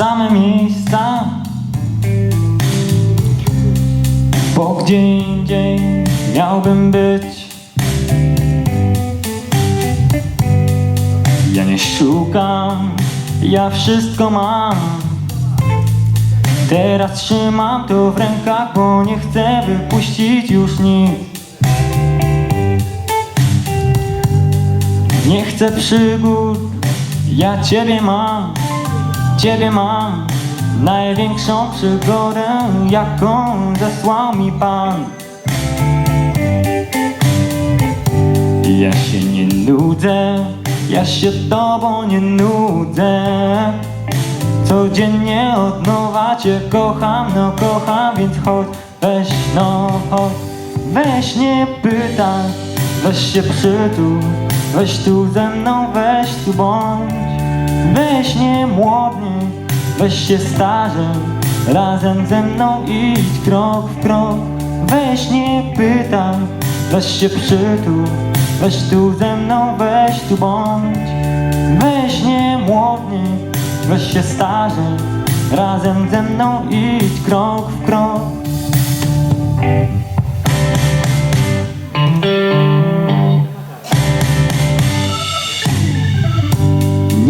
same miejsca. Bo gdzie indziej miałbym być? Ja nie szukam, ja wszystko mam. Teraz trzymam to w rękach, bo nie chcę wypuścić już nic. Nie chcę przygód, ja Ciebie mam, Ciebie mam Największą przygodę, jaką zesłał mi Pan. Ja się nie nudzę, ja się Tobą nie nudzę. Codziennie od nowa Cię kocham, no kocham, więc chodź, weź no chodź. Weź nie pytaj, weź się przytul Weź tu ze mną, weź tu bądź. Weź nie młodnie, weź się starzej Razem ze mną idź krok w krok. Weź nie pytaj, weź się przytul Weź tu ze mną, weź tu bądź. Weź nie młodnie, weź się starzej Razem ze mną idź krok w krok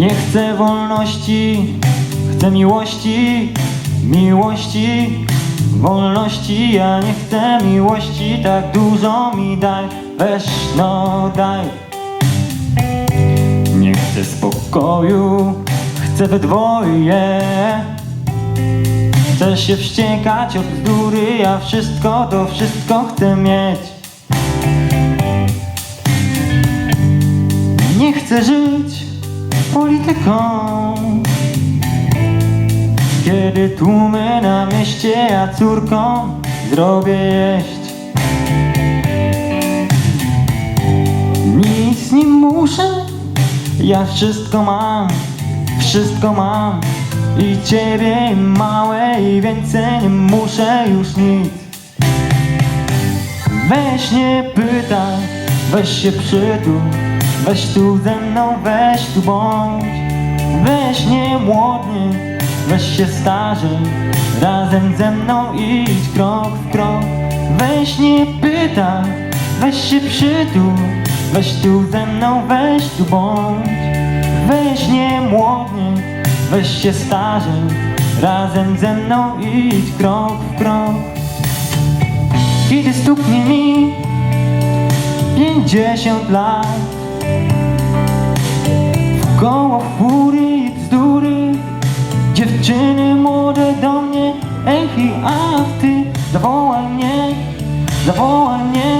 Nie chcę wolności, chcę miłości, miłości, wolności. Ja nie chcę miłości, tak dużo mi daj, weź no daj. Nie chcę spokoju, chcę we dwoje. Chcę się wściekać od bzdury, ja wszystko to wszystko chcę mieć. Nie chcę żyć polityką. Kiedy tłumy na mieście, ja córką zrobię jeść. Nic nie muszę, ja wszystko mam, wszystko mam. I ciebie małe i więcej nie muszę już nic. Weź nie pytaj, weź się przytul Weź tu ze mną, weź tu bądź. Weź nie młodnie, weź się starzej Razem ze mną idź krok w krok. Weź nie pytaj, weź się przytul. Weź tu ze mną, weź tu bądź. Weź nie młodnie, weź się starzej Razem ze mną idź krok w krok. Kiedy stuknie mi pięćdziesiąt lat Zawołaj mnie Zawołaj mnie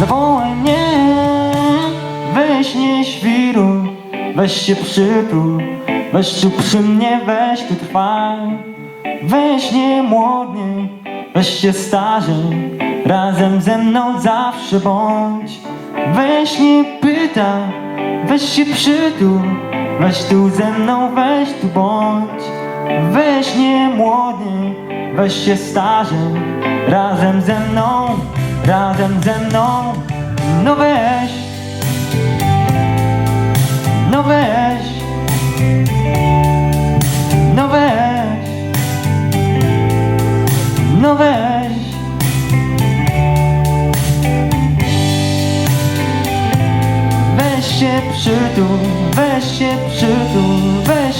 Zawołaj mnie. Weź nie świruj Weź się przytul Weź tu przy mnie, weź tu trwaj. Weź nie młodnie Weź się starzej Razem ze mną zawsze bądź. Weź nie pytaj Weź się przytul Weź tu ze mną, weź tu bądź. Weź nie młodnie Weź się starzej Razem ze mną Razem ze mną. No weź No weź No weź No weź. Weź się przytul, weź się przytul, weź